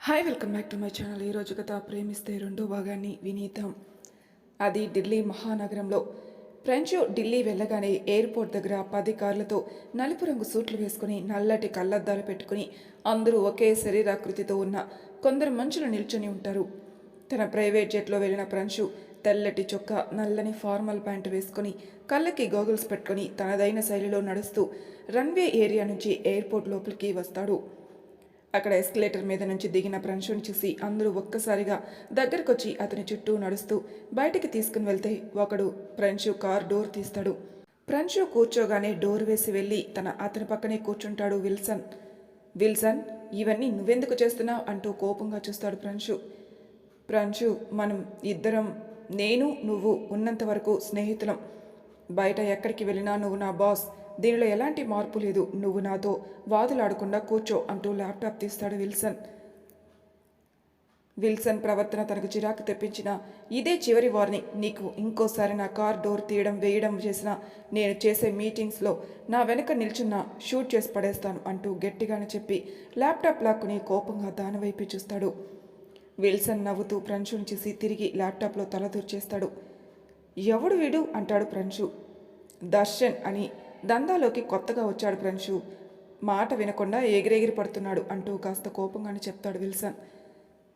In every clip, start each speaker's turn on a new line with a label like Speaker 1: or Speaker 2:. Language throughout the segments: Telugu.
Speaker 1: Hi welcome back to my channel. ఈరోజు కథ ప్రేమిస్తే రెండో భాగాన్ని వినీతం అది ఢిల్లీ మహానగరంలో. ఫ్రెంచ్ ఢిల్లీ వెళ్ళగానే ఎయిర్పోర్ట్ దగ్గర పది కార్లతో నలుపు రంగు సూట్లు వేసుకుని నల్లటి కళ్ళద్దాలు పెట్టుకుని అందరూ ఒకే శరీరాకృతితో ఉన్న కొందరు మనుషులు నిల్చొని ఉంటారు. తన ప్రైవేట్ జెట్లో వెళ్ళిన ఫ్రెంచు తెల్లటి చొక్కా నల్లని ఫార్మల్ ప్యాంటు వేసుకొని కళ్ళకి గోగుల్స్ పెట్టుకొని తనదైన శైలిలో నడుస్తూ రన్వే ఏరియా నుంచి ఎయిర్పోర్ట్ లోపలికి వస్తాడు. అక్కడ ఎస్కలేటర్ మీద నుంచి దిగిన ప్రంశుని చూసి అందరూ ఒక్కసారిగా దగ్గరకొచ్చి అతని చుట్టూ నడుస్తూ బయటికి తీసుకుని వెళ్తే ఒకడు ప్రంశు కార్ డోర్ తీస్తాడు. ప్రంశు కూర్చోగానే డోర్ వేసి వెళ్ళి తన అతని పక్కనే కూర్చుంటాడు విల్సన్. విల్సన్ ఇవన్నీ నువ్వెందుకు చేస్తున్నావు? అంటూ కోపంగా చూస్తాడు ప్రంశు ప్రంశు మనం ఇద్దరం నేను నువ్వు ఉన్నంత వరకు స్నేహితులం. బయట ఎక్కడికి వెళ్ళినా నువ్వు నా బాస్. దీనిలో ఎలాంటి మార్పు లేదు. నువ్వు నాతో వాదులాడకుండా కూర్చో అంటూ ల్యాప్టాప్ తీస్తాడు విల్సన్. విల్సన్ ప్రవర్తన తనకు చిరాకు తెప్పించిన ఇదే చివరి వార్నింగ్. నీకు ఇంకోసారి నా కార్ డోర్ తీయడం వేయడం చేసిన నేను చేసే మీటింగ్స్లో నా వెనుక నిల్చున్న షూట్ చేసి పడేస్తాను అంటూ గట్టిగానే చెప్పి ల్యాప్టాప్ లాక్కుని కోపంగా దానివైపు చూస్తాడు. విల్సన్ నవ్వుతూ ప్రంశుని చూసి తిరిగి ల్యాప్టాప్లో తల దూర్చేస్తాడు. ఎవడు వీడు? అంటాడు ప్రంశు. దర్శన్ అని దందాలోకి కొత్తగా వచ్చాడు ప్రంశు మాట వినకుండా ఎగిరెగిరి పడుతున్నాడు అంటూ కాస్త కోపంగానే చెప్తాడు విల్సన్.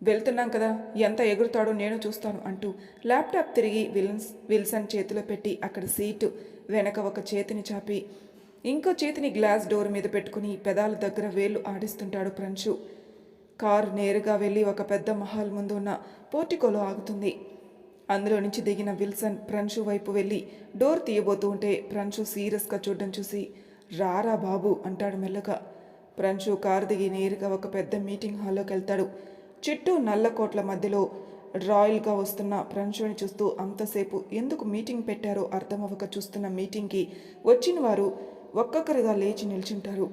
Speaker 1: వెళ్తున్నాం కదా ఎంత ఎగురుతాడో నేను చూస్తాను అంటూ ల్యాప్టాప్ తిరిగి విల్స్ విల్సన్ చేతిలో పెట్టి అక్కడ సీటు వెనక ఒక చేతిని చాపి ఇంకో చేతిని గ్లాస్ డోర్ మీద పెట్టుకుని పెదాల దగ్గర వేళ్ళు ఆడిస్తుంటాడు ప్రంశు కారు నేరుగా వెళ్ళి ఒక పెద్ద మహల్ ముందు ఉన్న పోర్టికోలో ఆగుతుంది. అందులో నుంచి దిగిన విల్సన్ ప్రంశు వైపు వెళ్ళి డోర్ తీయబోతూ ఉంటే ప్రంశు సీరియస్గా చూడడం చూసి రారా బాబు అంటాడు మెల్లగా. ప్రంశు కారు దిగి నేరుగా ఒక పెద్ద మీటింగ్ హాల్లోకి వెళ్తాడు. చుట్టూ నల్ల కోట్ల మధ్యలో రాయల్గా వస్తున్న ప్రంశుని చూస్తూ అంతసేపు ఎందుకు మీటింగ్ పెట్టారో అర్థమవ్వక చూస్తున్న మీటింగ్కి వచ్చిన వారు ఒక్కొక్కరిగా లేచి నిల్చుంటారు.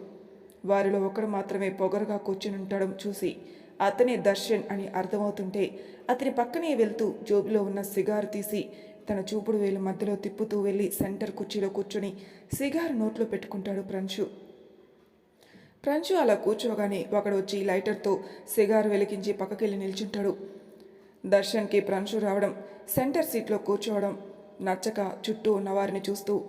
Speaker 1: వారిలో ఒకడు మాత్రమే పొగరుగా కూర్చుని ఉండడం చూసి అతనే దర్శన్ అని అర్థమవుతుంటే అతని పక్కనే వెళ్తూ జోబులో ఉన్న సిగారు తీసి తన చూపుడు వేలు మధ్యలో తిప్పుతూ వెళ్ళి సెంటర్ కుర్చీలో కూర్చొని సిగారు నోట్లో పెట్టుకుంటాడు ప్రంశు. ప్రంశు అలా కూర్చోగానే ఒకడు వచ్చి లైటర్తో సిగారు వెలిగించి పక్కకెళ్ళి నిల్చుంటాడు. దర్శన్కి ప్రంశు రావడం సెంటర్ సీట్లో కూర్చోవడం నచ్చక చుట్టూ ఉన్న వారిని చూస్తూ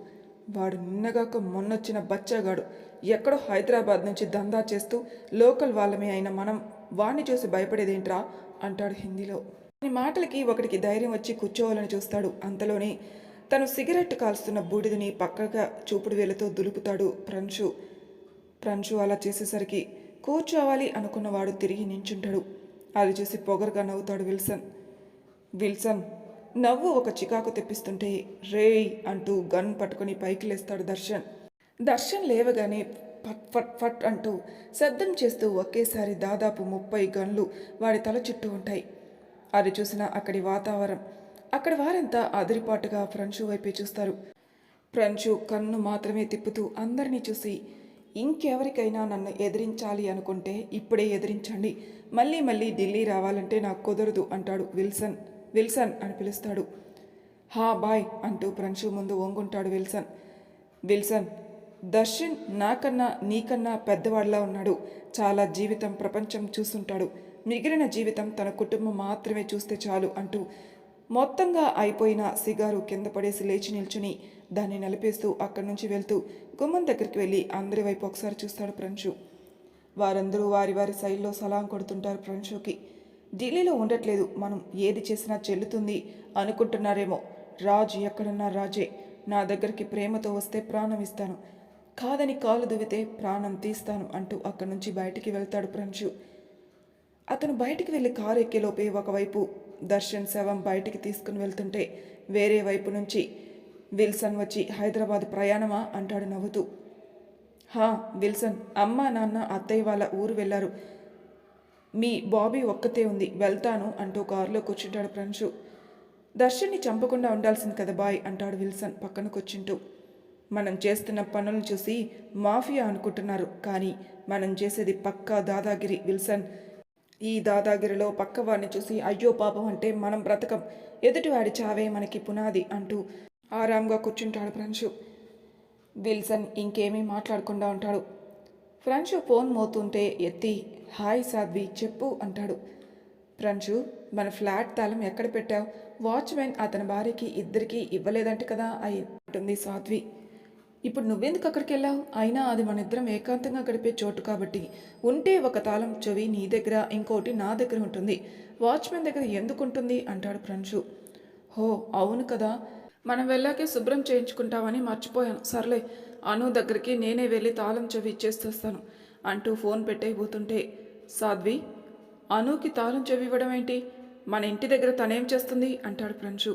Speaker 1: వాడు నిన్నగాక మొన్నొచ్చిన బచ్చగాడు. ఎక్కడో హైదరాబాద్ నుంచి దందా చేస్తూ లోకల్ వాళ్ళమే అయిన మనం వాణ్ణి చూసి భయపడేదేంట్రా? అంటాడు హిందీలో. ఈ మాటలకి ఒకటికి ధైర్యం వచ్చి కూర్చోవాలని చూస్తాడు అంతలోనే. తను సిగరెట్ కాల్స్తున్న బూడిదని పక్కగా చూపుడు వేలతో దులుపుతాడు ప్రంశు ప్రంశు అలా చేసేసరికి కూర్చోవాలి అనుకున్నవాడు తిరిగి నించుంటాడు. అది చూసి పొగరుగా నవ్వుతాడు విల్సన్. విల్సన్ నవ్వు ఒక చికాకు తెప్పిస్తుంటే రేయ్ అంటూ గన్ పట్టుకొని పైకి లేస్తాడు దర్శన్. దర్శన్ లేవగానే ఫట్ ఫట్ ఫట్ అంటూ శబ్దం చేస్తూ ఒకేసారి దాదాపు ముప్పై గన్లు వాడి తల చుట్టూ ఉంటాయి. అది చూసిన అక్కడి వాతావరణం. అక్కడ వారంతా అదిరిపాటుగా ఫ్రంచు వైపే చూస్తారు. ఫ్రంచు కన్ను మాత్రమే తిప్పుతూ అందరినీ చూసి ఇంకెవరికైనా నన్ను ఎదిరించాలి అనుకుంటే ఇప్పుడే ఎదిరించండి. మళ్ళీ మళ్ళీ ఢిల్లీ రావాలంటే నాకు కుదరదు అంటాడు విల్సన్. విల్సన్ అని పిలుస్తాడు. హా బాయ్ అంటూ ఫ్రెండ్షు ముందు వంగుంటాడు విల్సన్. విల్సన్ దర్శన్ నాకన్నా నీకన్నా పెద్దవాడిలా ఉన్నాడు. చాలా జీవితం ప్రపంచం చూస్తుంటాడు. మిగిలిన జీవితం తన కుటుంబం మాత్రమే చూస్తే చాలు అంటూ మొత్తంగా అయిపోయిన సిగారు కింద పడేసి లేచి నిల్చుని దాన్ని నలిపేస్తూ అక్కడి నుంచి వెళ్తూ గుమ్మం దగ్గరికి వెళ్ళి అందరి వైపు ఒకసారి చూస్తాడు ప్రంశు వారందరూ వారి వారి శైలిలో సలాం కొడుతుంటారు ప్రంశుకి ఢిల్లీలో ఉండట్లేదు. మనం ఏది చేసినా చెల్లుతుంది అనుకుంటున్నారేమో. రాజు ఎక్కడున్నా రాజే. నా దగ్గరికి ప్రేమతో వస్తే ప్రాణం ఇస్తాను. కాదని కాలు దువితే ప్రాణం తీస్తాను అంటూ అక్కడి నుంచి బయటికి వెళ్తాడు ప్రంశు అతను బయటికి వెళ్ళి కారు ఎక్కేలోపే ఒకవైపు దర్శన్ శవం బయటికి తీసుకుని వెళ్తుంటే వేరే వైపు నుంచి విల్సన్ వచ్చి హైదరాబాద్ ప్రయాణమా? అంటాడు నవ్వుతూ. హా విల్సన్ అమ్మ నాన్న అత్తయ్య వాళ్ళ ఊరు వెళ్ళారు. మీ బాబీ ఒక్కతే ఉంది వెళ్తాను అంటూ కారులో కూర్చుంటాడు ప్రంశు దర్శన్ని చంపకుండా ఉండాల్సింది కదా బాయ్ అంటాడు విల్సన్ పక్కన కూర్చుంటూ. మనం చేస్తున్న పనులను చూసి మాఫియా అనుకుంటున్నారు. కానీ మనం చేసేది పక్కా దాదాగిరి విల్సన్. ఈ దాదాగిరిలో పక్కవాడిని చూసి అయ్యో పాపం అంటే మనం బ్రతకం. ఎదుటివాడి చావే మనకి పునాది అంటూ ఆరాంగా కూర్చుంటాడు ఫ్రెండ్షు విల్సన్ ఇంకేమీ మాట్లాడకుండా ఉంటాడు. ఫ్రెండ్షు ఫోన్ మోతుంటే ఎత్తి హాయ్ సాధ్వి చెప్పు అంటాడు. ఫ్రెండ్షు మన ఫ్లాట్ తాళం ఎక్కడ పెట్టావు? వాచ్మెన్ అతని భార్యకి ఇద్దరికి ఇవ్వలేదంట కదా అయి ఉంటుంది సాధ్వి. ఇప్పుడు నువ్వెందుకు అక్కడికి వెళ్ళావు? అయినా అది మన ఇద్దరం ఏకాంతంగా గడిపే చోటు కాబట్టి ఉంటే ఒక తాళం చెవి నీ దగ్గర ఇంకోటి నా దగ్గర ఉంటుంది. వాచ్మెన్ దగ్గర ఎందుకు ఉంటుంది? అంటాడు ప్రంశు హో అవును కదా. మనం వెళ్ళాకే శుభ్రం చేయించుకుంటామని మర్చిపోయాను. సర్లే అను దగ్గరికి నేనే వెళ్ళి తాళం చెవి ఇచ్చేస్తాను అంటూ ఫోన్ పెట్టేయబోతుంటే సాధ్వి అనుకి తాళం చెవి ఇవ్వడం ఏంటి? మన ఇంటి దగ్గర తనేం చేస్తుంది? అంటాడు ప్రంశు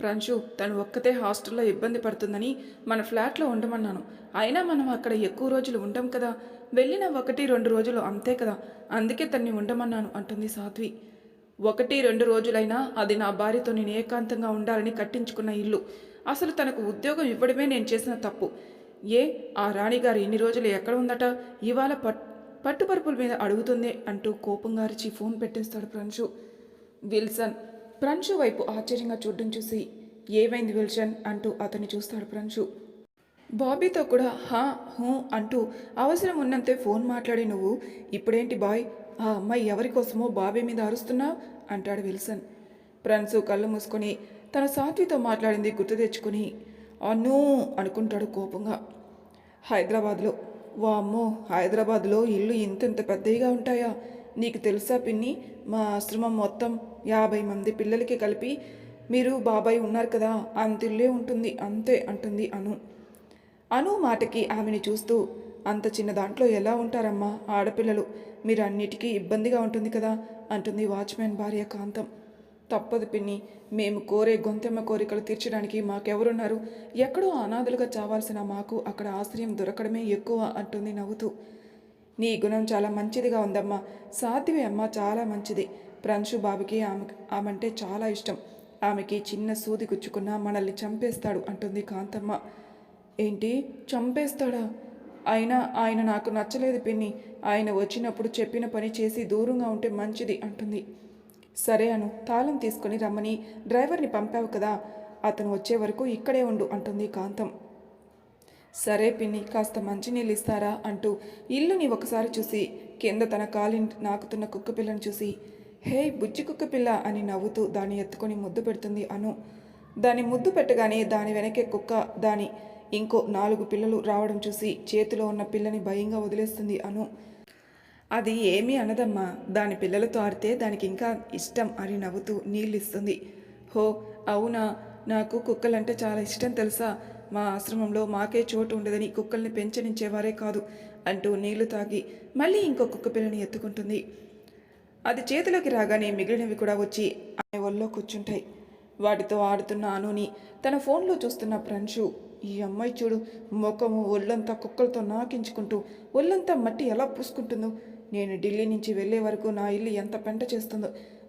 Speaker 1: ప్రాంశు తను ఒక్కతే హాస్టల్లో ఇబ్బంది పడుతుందని మన ఫ్లాట్లో ఉండమన్నాను. అయినా మనం అక్కడ ఎక్కువ రోజులు ఉండం కదా. వెళ్ళిన ఒకటి రెండు రోజులు అంతే కదా. అందుకే తన్ని ఉండమన్నాను అంటుంది సాధ్వి. ఒకటి రెండు రోజులైనా అది నా భార్యతో నేను ఏకాంతంగా ఉండాలని కట్టించుకున్న ఇల్లు. అసలు తనకు ఉద్యోగం ఇవ్వడమే నేను చేసిన తప్పు. ఏ ఆ రాణిగారు ఇన్ని రోజులు ఎక్కడ ఉందట? ఇవాళ పట్ పట్టుపరుపుల మీద అడుగుతుంది అంటూ కోపంగా అరిచి ఫోన్ పెట్టేస్తాడు ప్రంశు. విల్సన్ ప్రంశు వైపు ఆశ్చర్యంగా చూడడం చూసి ఏమైంది విల్సన్? అంటూ అతన్ని చూస్తాడు ప్రంశు బాబీతో కూడా హా హూ అంటూ అవసరం ఉన్నంతే ఫోన్ మాట్లాడి నువ్వు ఇప్పుడేంటి బాయ్? ఆ అమ్మాయి ఎవరి కోసమో బాబీ మీద అరుస్తున్నావు అంటాడు విల్సన్. ప్రణసు కళ్ళు మూసుకొని తన సాత్వితో మాట్లాడింది గుర్తు తెచ్చుకుని అన్నూ అనుకుంటాడు కోపంగా. హైదరాబాద్లో? వామ్మో హైదరాబాద్లో ఇల్లు ఇంతెంత పెద్దవిగా ఉంటాయా? నీకు తెలుసా పిన్ని మా ఆశ్రమం మొత్తం యాభై మంది పిల్లలకి కలిపి మీరు బాబాయ్ ఉన్నారు కదా అంతిల్లే ఉంటుంది అంతే అంటుంది అను. అను మాటకి ఆమెని చూస్తూ అంత చిన్న దాంట్లో ఎలా ఉంటారమ్మా ఆడపిల్లలు మీరు అన్నిటికీ ఇబ్బందిగా ఉంటుంది కదా అంటుంది వాచ్మెన్ భార్య కాంతం. తప్పదు పిన్ని మేము కోరే గొంతెమ్మ కోరికలు తీర్చడానికి మాకెవరున్నారు ఎక్కడో అనాథలుగా చావాల్సిన మాకు అక్కడ ఆశ్రయం దొరకడమే ఎక్కువ అంటుంది నవ్వుతూ. నీ గుణం చాలా మంచిదిగా ఉందమ్మా. సాధ్వి అమ్మ చాలా మంచిది. ప్రంశు బాబుకి ఆమె ఆమంటే చాలా ఇష్టం. ఆమెకి చిన్న సూది గుచ్చుకున్నా మనల్ని చంపేస్తాడు అంటుంది కాంతమ్మ. ఏంటి? చంపేస్తాడా? అయినా ఆయన నాకు నచ్చలేదు పిన్ని. ఆయన వచ్చినప్పుడు చెప్పిన పని చేసి దూరంగా ఉంటే మంచిది అంటుంది. సరే అను తాళం తీసుకుని రమ్మని. డ్రైవర్ని పంపావు కదా. అతను వచ్చే వరకు ఇక్కడే ఉండు అంటుంది కాంతం. సరే పిన్ని కాస్త మంచినీళ్ళు ఇస్తారా అంటూ ఇల్లుని ఒకసారి చూసి కింద తన కాలి నాకుతున్న కుక్క పిల్లను చూసి హే బుజ్జి కుక్క పిల్ల అని నవ్వుతూ దాన్ని ఎత్తుకొని ముద్దు పెడుతుంది అను. దాన్ని ముద్దు పెట్టగానే దాని వెనకే కుక్క దాని ఇంకో నాలుగు పిల్లలు రావడం చూసి చేతిలో ఉన్న పిల్లని భయంగా వదిలేస్తుంది అను. అది ఏమీ అనదమ్మా దాని పిల్లలతో ఆడితే దానికి ఇంకా ఇష్టం అని నవ్వుతూ నీళ్ళు ఇస్తుంది హో అవునా నాకు కుక్కలంటే చాలా ఇష్టం తెలుసా? మా ఆశ్రమంలో మాకే చోటు ఉండదని కుక్కల్ని పెంచనించేవారే కాదు అంటూ నీళ్ళు తాగి మళ్ళీ ఇంకో కుక్క పిల్లని ఎత్తుకుంటుంది. అది చేతిలోకి రాగానే మిగిలినవి కూడా వచ్చి ఆమె ఒళ్ళో కూర్చుంటాయి. వాటితో ఆడుతున్న అనుని తన ఫోన్లో చూస్తున్న ప్రంశు ఈ అమ్మాయి చూడు ముఖము ఒళ్ళంతా కుక్కలతో నాకించుకుంటూ ఒళ్ళంతా మట్టి ఎలా పూసుకుంటుందో. నేను ఢిల్లీ నుంచి వెళ్ళే వరకు నా ఇల్లు ఎంత పెంట చేస్తుందో.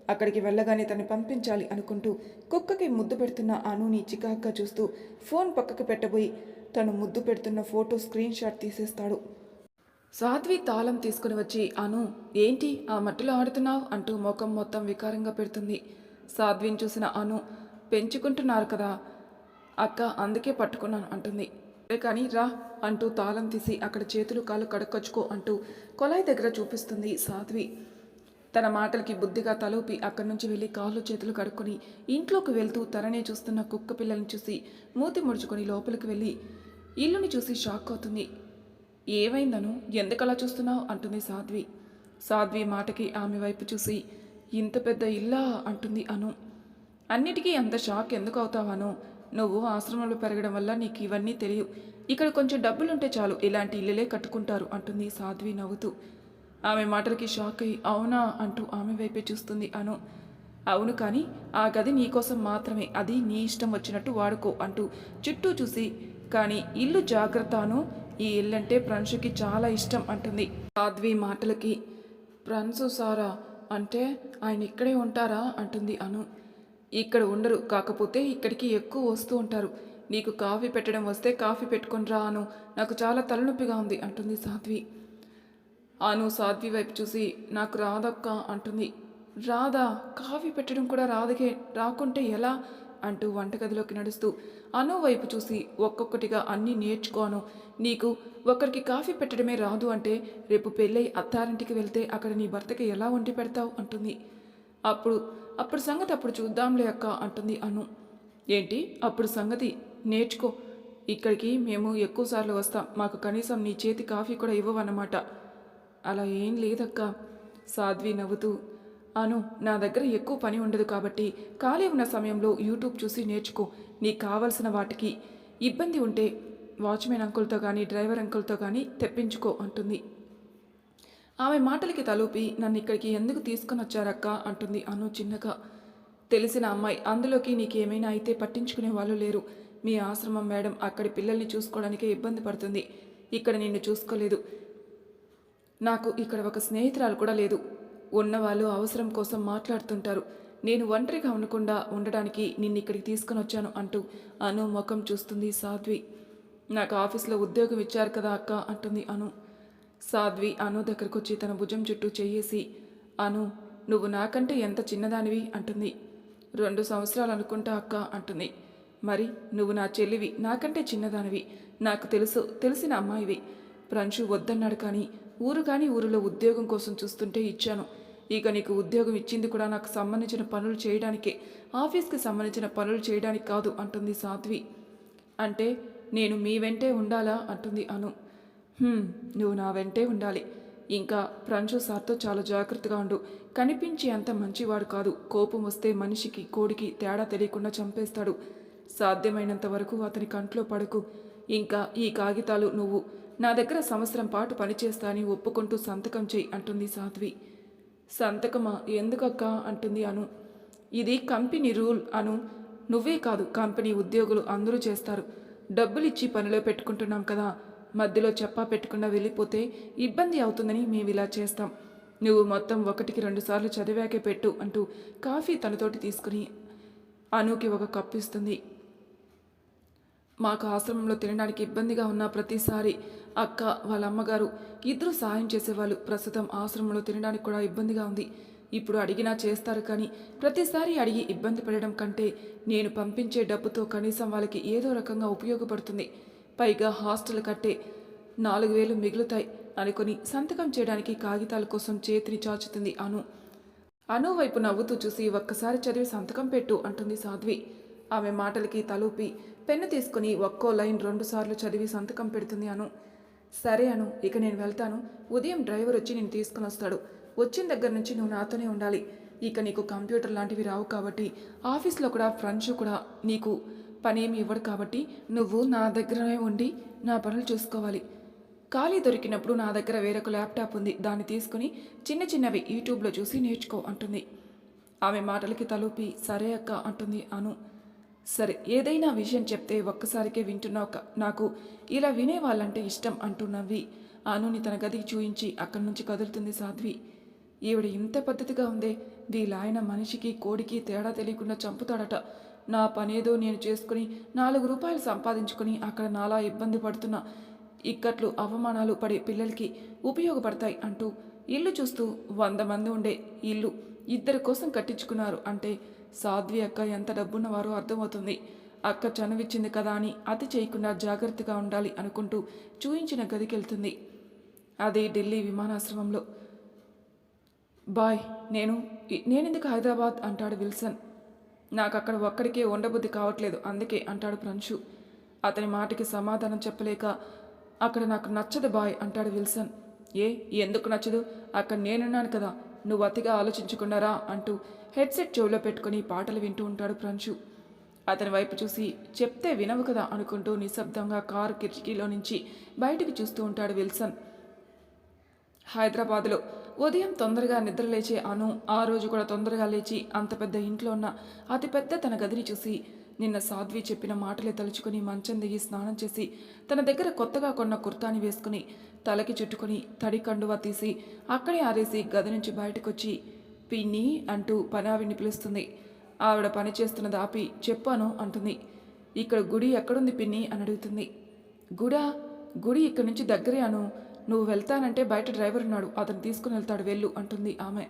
Speaker 1: అక్కడికి వెళ్ళగానే తను పంపించాలి అనుకుంటూ కుక్కకి ముద్దు పెడుతున్న అనుని చికాగ్గా చూస్తూ ఫోన్ పక్కకు పెట్టబోయి తను ముద్దు పెడుతున్న ఫోటో స్క్రీన్ షాట్ తీసేస్తాడు. సాధ్వి తాళం తీసుకుని వచ్చి అను ఏంటి? ఆ మట్టిలో ఆడుతున్నావు? అంటూ ముఖం మొత్తం వికారంగా పెడుతుంది. సాధ్విని చూసిన అను పెంచుకుంటున్నారు కదా అక్క అందుకే పట్టుకున్నాను అంటుంది. కానీ రా అంటూ తాళం తీసి అక్కడ చేతులు కాళ్ళు కడక్కొచ్చుకో అంటూ కొలాయి దగ్గర చూపిస్తుంది సాధ్వి. తన మాటలకి బుద్ధిగా తలూపి అక్కడి నుంచి వెళ్ళి కాళ్ళు చేతులు కడుక్కొని ఇంట్లోకి వెళ్తూ తననే చూస్తున్న కుక్క పిల్లల్ని చూసి మూతి ముడుచుకొని లోపలికి వెళ్ళి ఇల్లుని చూసి షాక్ అవుతుంది. ఏమైందను ఎందుకలా చూస్తున్నావు? అంటుంది సాధ్వి. సాధ్వి మాటకి ఆమె వైపు చూసి ఇంత పెద్ద ఇల్లా? అంటుంది అను. అన్నిటికీ అంత షాక్ ఎందుకు అవుతావాను నువ్వు ఆశ్రమంలో పెరగడం వల్ల నీకు ఇవన్నీ తెలియవు. ఇక్కడ కొంచెం డబ్బులుంటే చాలు ఇలాంటి ఇల్లులే కట్టుకుంటారు అంటుంది సాధ్వి నవ్వుతూ. ఆమె మాటలకి షాక్ అయి అవునా? అంటూ ఆమె వైపే చూస్తుంది అను. అవును కానీ ఆ గది నీకోసం మాత్రమే. అది నీ ఇష్టం వచ్చినట్టు వాడుకో అంటూ చుట్టూ చూసి కానీ ఇల్లు జాగ్రత్తను. ఈ ఇల్లంటే ప్రంశుకి చాలా ఇష్టం అంటుంది. సాధ్వి మాటలకి ప్రంశు సారా అంటే ఆయన ఇక్కడే ఉంటారా? అంటుంది అను. ఇక్కడ ఉండరు. కాకపోతే ఇక్కడికి ఎక్కువ వస్తూ ఉంటారు. నీకు కాఫీ పెట్టడం వస్తే కాఫీ పెట్టుకుని రా అను. నాకు చాలా తలనొప్పిగా ఉంది అంటుంది సాధ్వి. అను సాధ్వి వైపు చూసి నాకు రాదక్క అంటుంది. రాదా కాఫీ పెట్టడం కూడా రాదకే రాకుంటే ఎలా? అంటూ వంటగదిలోకి నడుస్తూ అను వైపు చూసి ఒక్కొక్కటిగా అన్నీ నేర్చుకోను. నీకు ఒకరికి కాఫీ పెట్టడమే రాదు అంటే రేపు పెళ్ళై అత్తారింటికి వెళ్తే అక్కడ నీ భర్తకి ఎలా వండి పెడతావు? అంటుంది. అప్పుడు అప్పుడు సంగతి అప్పుడు చూద్దాంలే అక్క అంటుంది అను. ఏంటి? అప్పుడు సంగతి? నేర్చుకో. ఇక్కడికి మేము ఎక్కువసార్లు వస్తాం. మాకు కనీసం నీ చేతి కాఫీ కూడా ఇవ్వవన్నమాట. అలా ఏం లేదక్క. సాధ్వి నవ్వుతూ అను నా దగ్గర ఎక్కువ పని ఉండదు కాబట్టి ఖాళీ ఉన్న సమయంలో యూట్యూబ్ చూసి నేర్చుకో. నీకు కావలసిన వాటికి ఇబ్బంది ఉంటే వాచ్మెన్ అంకుల్తో కానీ డ్రైవర్ అంకుల్తో కానీ తెప్పించుకో అంటుంది. ఆమె మాటలకి తలూపి నన్ను ఇక్కడికి ఎందుకు తీసుకుని వచ్చారక్క అంటుంది అను చిన్నగా. తెలిసిన అమ్మాయి అందులోకి నీకేమైనా అయితే పట్టించుకునే వాళ్ళు లేరు. మీ ఆశ్రమం మేడం అక్కడి పిల్లల్ని చూసుకోవడానికే ఇబ్బంది పడుతుంది. ఇక్కడ నిన్ను చూసుకోలేదు. నాకు ఇక్కడ ఒక స్నేహితురాలు కూడా లేదు. ఉన్నవాళ్ళు అవసరం కోసం మాట్లాడుతుంటారు. నేను ఒంటరిగా ఉండకుండా ఉండడానికి నిన్ను ఇక్కడికి తీసుకొని వచ్చాను అంటూ అను ముఖం చూస్తుంది సాధ్వి. నాకు ఆఫీస్లో ఉద్యోగం ఇచ్చారు కదా అక్క అంటుంది అను. సాధ్వి అను దగ్గరకు వచ్చి తన భుజం చుట్టూ చేయేసి అను నువ్వు నాకంటే ఎంత చిన్నదానివి? అంటుంది. రెండు సంవత్సరాలు అనుకుంటా అక్క అంటుంది. మరి నువ్వు నా చెల్లివి నాకంటే చిన్నదానివి. నాకు తెలుసు తెలిసిన అమ్మాయివి. ప్రంశు వద్దన్నాడు కానీ ఊరు కానీ ఊరిలో ఉద్యోగం కోసం చూస్తుంటే ఇచ్చాను. ఇక నీకు ఉద్యోగం ఇచ్చింది కూడా నాకు సంబంధించిన పనులు చేయడానికే. ఆఫీస్కి సంబంధించిన పనులు చేయడానికి కాదు అంటుంది సాధ్వి. అంటే నేను మీ వెంటే ఉండాలా? అంటుంది అను. నువ్వు నా వెంటే ఉండాలి. ఇంకా ప్రంజు సార్తో చాలా జాగ్రత్తగా ఉండు. కనిపించే అంత మంచివాడు కాదు. కోపం వస్తే మనిషికి కోడికి తేడా తెలియకుండా చంపేస్తాడు. సాధ్యమైనంత వరకు అతని కంట్లో పడకు. ఇంకా ఈ కాగితాలు నువ్వు. నా దగ్గర సంవత్సరం పాటు పనిచేస్తాని ఒప్పుకుంటూ సంతకం చేయి అంటుంది సాధ్వి. సంతకమా? ఎందుకక్క? అంటుంది అను. ఇది కంపెనీ రూల్ అను. నువ్వే కాదు కంపెనీ ఉద్యోగులు అందరూ చేస్తారు. డబ్బులిచ్చి పనిలో పెట్టుకుంటున్నాం కదా. మధ్యలో చెప్పా పెట్టకుండా వెళ్ళిపోతే ఇబ్బంది అవుతుందని మేము ఇలా చేస్తాం. నువ్వు మొత్తం ఒకటికి రెండుసార్లు చదివాకే పెట్టు అంటూ కాఫీ తనతోటి తీసుకుని అనుకి ఒక కప్పు ఇస్తుంది. మాకు ఆశ్రమంలో తినడానికి ఇబ్బందిగా ఉన్న ప్రతిసారి అక్క వాళ్ళ అమ్మగారు ఇద్దరు సాయం చేసేవాళ్ళు. ప్రస్తుతం ఆశ్రమంలో తినడానికి కూడా ఇబ్బందిగా ఉంది. ఇప్పుడు అడిగినా చేస్తారు కానీ ప్రతిసారి అడిగి ఇబ్బంది పడడం కంటే నేను పంపించే డబ్బుతో కనీసం వాళ్ళకి ఏదో రకంగా ఉపయోగపడుతుంది. పైగా హాస్టల్ కట్టే నాలుగు వేలు మిగులుతాయి అనుకుని సంతకం చేయడానికి కాగితాల కోసం చేతిని చాచుతుంది అను. అను వైపు నవ్వుతూ చూసి ఒక్కసారి చదివి సంతకం పెట్టు అంటుంది సాధ్వి. ఆమె మాటలకి తలూపి పెన్ను తీసుకుని ఒక్కో లైన్ రెండుసార్లు చదివి సంతకం పెడుతుంది అను. సరే అను ఇక నేను వెళ్తాను. ఉదయం డ్రైవర్ వచ్చి నేను తీసుకుని వస్తాడు వచ్చిన దగ్గర నుంచి నువ్వు నాతోనే ఉండాలి. ఇక నీకు కంప్యూటర్ లాంటివి రావు కాబట్టి ఆఫీస్లో కూడా ఫ్రెండ్స్ కూడా నీకు పనేమి ఇవ్వడు కాబట్టి నువ్వు నా దగ్గరనే ఉండి నా పనులు చూసుకోవాలి. ఖాళీ దొరికినప్పుడు నా దగ్గర వేరొక ల్యాప్టాప్ ఉంది. దాన్ని తీసుకుని చిన్న చిన్నవి యూట్యూబ్లో చూసి నేర్చుకో అంటుంది. ఆమె మాటలకి తలూపి సరే అక్క అంటుంది అను. సరే ఏదైనా విషయం చెప్తే ఒక్కసారికే వింటున్నావు క- నాకు ఇలా వినేవాళ్ళంటే ఇష్టం అంటూ నవ్వి అనుని తన గదికి చూయించి అక్కడి నుంచి కదులుతుంది సాధ్వి. ఈవిడ ఇంత పద్ధతిగా ఉందే వీళ్ళాయన మనిషికి కోడికి తేడా తెలియకుండా చంపుతాడట. నా పనేదో నేను చేసుకుని నాలుగు రూపాయలు సంపాదించుకుని అక్కడ నాలా ఇబ్బంది పడుతున్నా. ఇక్కట్లు అవమానాలు పడే పిల్లలకి ఉపయోగపడతాయి అంటూ ఇల్లు చూస్తూ వంద మంది ఉండే ఇల్లు ఇద్దరి కోసం కట్టించుకున్నారు అంటే సాధ్వి అక్క ఎంత డబ్బున్నవారో అర్థమవుతుంది. అక్క చనువిచ్చింది కదా అని అతి చేయకుండా జాగ్రత్తగా ఉండాలి అనుకుంటూ చూయించిన గదికెళ్తుంది. అది ఢిల్లీ విమానాశ్రమంలో. బాయ్ నేను నేనెందుకు హైదరాబాద్? అంటాడు విల్సన్. నాకు అక్కడ ఒక్కడికే ఉండబుద్ధి కావట్లేదు అందుకే అంటాడు ప్రంశు అతని మాటకి సమాధానం చెప్పలేక అక్కడ నాకు నచ్చదు బాయ్ అంటాడు విల్సన్. ఏ ఎందుకు నచ్చదు? అక్కడ నేనున్నాను కదా. నువ్వు అతిగా ఆలోచించుకున్నారా అంటూ హెడ్సెట్ చెవిలో పెట్టుకుని పాటలు వింటూ ఉంటాడు ప్రంశు అతని వైపు చూసి చెప్తే వినవు కదా అనుకుంటూ నిశ్శబ్దంగా కారు కిటికీలో నుంచి బయటికి చూస్తూ ఉంటాడు విల్సన్. హైదరాబాద్లో ఉదయం తొందరగా నిద్రలేచే అను ఆ రోజు కూడా తొందరగా లేచి అంత పెద్ద ఇంట్లో ఉన్న అతిపెద్ద తన గదిని చూసి నిన్న సాధ్వి చెప్పిన మాటలే తలుచుకుని మంచం దిగి స్నానం చేసి తన దగ్గర కొత్తగా కొన్న కుర్తాని వేసుకుని తలకి చుట్టుకుని తడి కండువా తీసి అక్కడే ఆరేసి గది నుంచి బయటకొచ్చి పిన్ని అంటూ పనావిని పిలుస్తుంది. ఆవిడ పని చేస్తున్న దాపి చెప్పాను అంటుంది. ఇక్కడ గుడి ఎక్కడుంది పిన్ని అని అడుగుతుంది. గుడా? గుడి ఇక్కడి నుంచి దగ్గరే అను. నువ్వు వెళ్తానంటే బయట డ్రైవర్ ఉన్నాడు. అతను తీసుకుని వెళ్తాడు. వెళ్ళు అంటుంది ఆమె.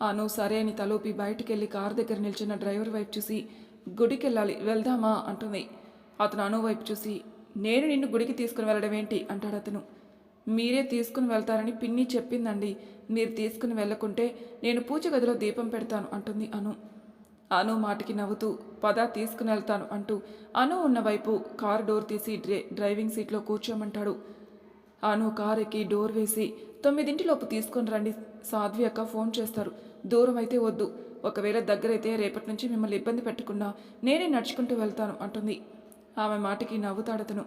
Speaker 1: అను సరే అని తలోపి బయటికి వెళ్ళి కారు దగ్గర నిల్చున్న డ్రైవర్ వైపు చూసి గుడికి వెళ్ళాలి వెళ్దామా అంటుంది. అతను అను వైపు చూసి నేను నిన్ను గుడికి తీసుకుని వెళ్ళడం ఏంటి? అంటాడు అతను. మీరే తీసుకుని వెళ్తారని పిన్ని చెప్పిందండి. మీరు తీసుకుని వెళ్ళకుంటే నేను పూజ గదిలో దీపం పెడతాను అంటుంది అను. అను మాటకి నవ్వుతూ పద తీసుకుని వెళ్తాను అంటూ అను ఉన్న వైపు కారు డోర్ తీసి డ్రై డ్రైవింగ్ సీట్లో కూర్చోమంటాడు. అను కారు ఎక్కి డోర్ వేసి తొమ్మిదింటిలోపు తీసుకొని రండి సాధ్వి అక్క ఫోన్ చేస్తారు. దూరం అయితే వద్దు. ఒకవేళ దగ్గరైతే రేపటి నుంచి మిమ్మల్ని ఇబ్బంది పెట్టకుండా నేనే నడుచుకుంటూ వెళ్తాను అంటుంది. ఆమె మాటకి నవ్వుతాడతను.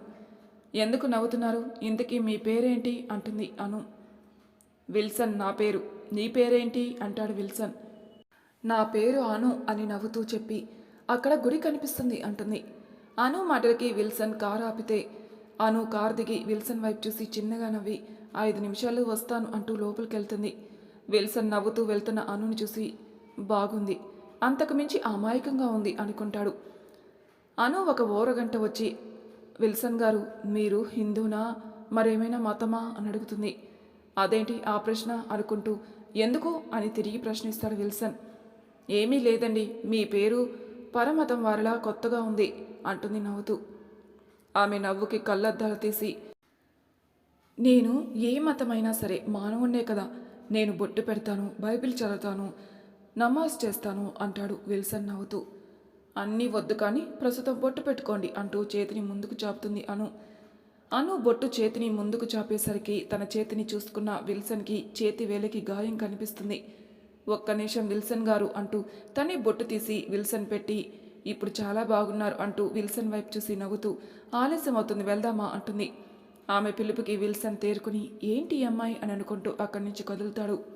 Speaker 1: ఎందుకు నవ్వుతున్నారు? ఇంతకీ మీ పేరేంటి? అంటుంది అను. విల్సన్ నా పేరు. నీ పేరేంటి? అంటాడు విల్సన్. నా పేరు అను అని నవ్వుతూ చెప్పి అక్కడ గుడి కనిపిస్తుంది అంటుంది. అను మాటలకి విల్సన్ కారు ఆపితే అను కారు దిగి విల్సన్ వైపు చూసి చిన్నగా నవ్వి ఐదు నిమిషాలు వస్తాను అంటూ లోపలికి వెళ్తుంది విల్సన్ నవ్వుతూ వెళ్తున్న అనుని చూసి బాగుంది. అంతకుమించి అమాయకంగా ఉంది అనుకుంటాడు. అను ఒక ఓరగంట వచ్చి విల్సన్ గారు మీరు హిందూనా? మరేమైనా మతమా? అని అడుగుతుంది. అదేంటి ఆ ప్రశ్న? అనుకుంటూ ఎందుకు? అని తిరిగి ప్రశ్నిస్తాడు విల్సన్. ఏమీ లేదండి మీ పేరు పరమతం వారిలా కొత్తగా ఉంది అంటుంది నవ్వుతూ. ఆమె నవ్వుకి కళ్ళద్దాలు తీసి నేను ఏ మతమైనా సరే మానవుణ్ణే కదా. నేను బొట్టు పెడతాను బైబిల్ చదువుతాను నమాజ్ చేస్తాను అంటాడు విల్సన్ నవ్వుతూ. అన్నీ వద్దు కానీ ప్రస్తుతం బొట్టు పెట్టుకోండి అంటూ చేతిని ముందుకు చాపుతుంది అను. అను బొట్టు చేతిని ముందుకు చాపేసరికి తన చేతిని చూసుకున్న విల్సన్కి చేతి వేలకి గాయం కనిపిస్తుంది. ఒక్క నిమిషం విల్సన్ గారు అంటూ తనే బొట్టు తీసి విల్సన్ పెట్టి ఇప్పుడు చాలా బాగున్నారు అంటూ విల్సన్ వైపు చూసి నవ్వుతూ ఆలస్యం అవుతుంది వెళ్దామా అంటుంది. ఆమె పిలుపుకి విల్సన్ తేరుకుని ఏంటి అమ్మాయి అని అనుకుంటూ అక్కడి నుంచి కదులుతాడు.